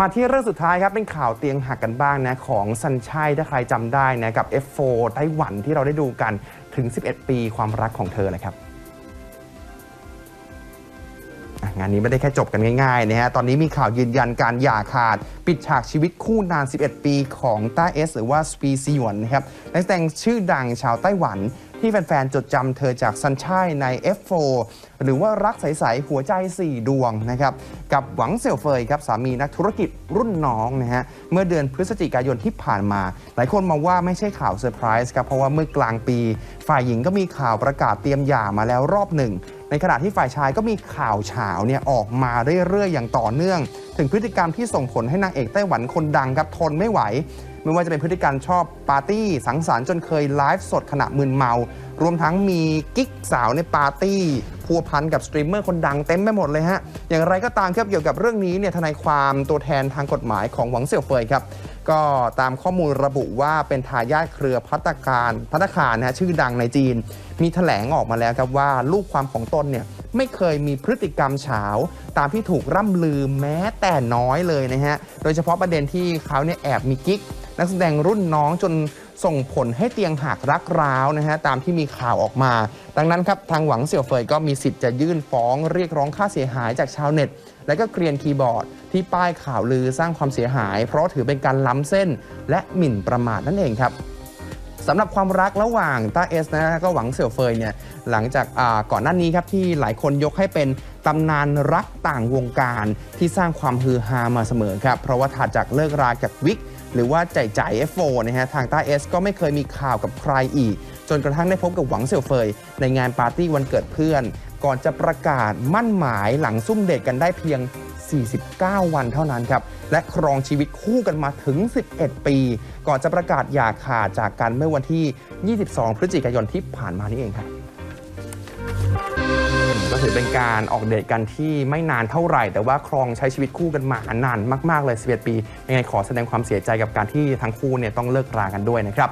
มาที่เรื่องสุดท้ายครับเป็นข่าวเตียงหักกันบ้างนะของซันชัยถ้าใครจำได้นะกับ F4 ไต้หวันที่เราได้ดูกันถึง 11 ปีความรักของเธอเลยครับ งานนี้ไม่ได้แค่จบกันง่ายๆนะฮะ ตอนนี้มีข่าวยืนยันการหย่าขาด ปิดฉากชีวิตคู่นาน 11 ปีของต้าเอสหรือว่าสปีซีหยวนนะครับ นักแสดงชื่อดังชาวไต้หวันที่แฟน ๆ จดจำเธอจากซันชัยใน F4 หรือว่ารักใส ๆ หัวใจ 4 ดวงนะครับ กับหวังเสี่ยวเฟยครับ สามีนักธุรกิจรุ่นน้องนะฮะ เมื่อเดือนพฤศจิกายนที่ผ่านมา หลายคนมองว่าไม่ใช่ข่าวเซอร์ไพรส์ครับ เพราะว่าเมื่อกลางปี ฝ่ายหญิงก็มีข่าวประกาศเตรียมหย่ามาแล้วรอบหนึ่ง ในขณะที่ฝ่ายชายก็มีข่าวเฉาเนี่ยออกมาเรื่อยๆอย่างต่อเนื่อง ถึงพฤติกรรมที่ส่งผลให้นางเอกไต้หวันคนดังครับทนไม่ไหว ไม่ว่าจะเป็นพฤติกรรมชอบปาร์ตี้ สังสรรค์จนเคยไลฟ์สดขณะมึนเมา รวมทั้งมีกิ๊กสาวในปาร์ตี้พัวพันกับสตรีมเมอร์คนดังเต็มไปหมดเลยฮะ อย่างไรก็ตามครับเกี่ยวกับเรื่องนี้เนี่ยทนายความตัวแทนทางกฎหมายของหวังเสี่ยวเฟยครับก็ตามข้อมูลระบุว่าเป็นทายาทเครือพัตการพัตตาคารนะฮะชื่อดังในจีน มีแถลงออกมาแล้วครับว่าลูกความของตนเนี่ยไม่เคยมีพฤติกรรมเฉาตามที่ถูกร่ำลือแม้แต่น้อยเลยนะฮะ โดยเฉพาะประเด็นที่เขาเนี่ยแอบมีกิ๊ก นักแสดงรุ่นน้องจนส่งผลให้เตียงหักรักร้าวนะฮะตามที่มีข่าวออกมา ดังนั้นครับทางหวังเสี่ยวเฟยก็มีสิทธิ์จะยื่นฟ้องเรียกร้องค่าเสียหายจากชาวเน็ต และก็เกรียนคีย์บอร์ด ที่ป้ายข่าวลือสร้างความเสียหาย เพราะถือเป็นการล้ำเส้น และหมิ่นประมาทนั่นเองครับสำหรับความรักระหว่างต้าเอสนะก็หวังเสี่ยวเฟยเนี่ยหลังจากก่อนหน้านี้ครับที่หลายคนยกให้เป็นตำนานรักต่างวงการที่สร้างความฮือฮามาเสมอครับเพราะว่าถัดจากเลิกรากับวิก หรือว่าใจใจเอฟโฟนะฮะทางต้าเอสก็ไม่เคยมีข่าวกับใครอีก จนกระทั่งได้พบกับหวังเสี่ยวเฟย ในงานปาร์ตี้วันเกิดเพื่อน ก่อนจะประกาศมั่นหมายหลังซุ่มเดทกันได้เพียง 49 วันเท่านั้นครับ และครองชีวิตคู่กันมาถึง 11 ปี ก่อนจะประกาศหย่าขาดจากกันเมื่อวันที่ 22 พฤศจิกายนที่ผ่านมานี่เองครับ ถือเป็นการออกเดทกันที่ไม่นานเท่าไหร่ แต่ว่าครองใช้ชีวิตคู่กันมานานมากๆเลย 11 ปี ยังไงขอแสดงความเสียใจกับการที่ทั้งคู่เนี่ยต้องเลิกรากันด้วยนะครับ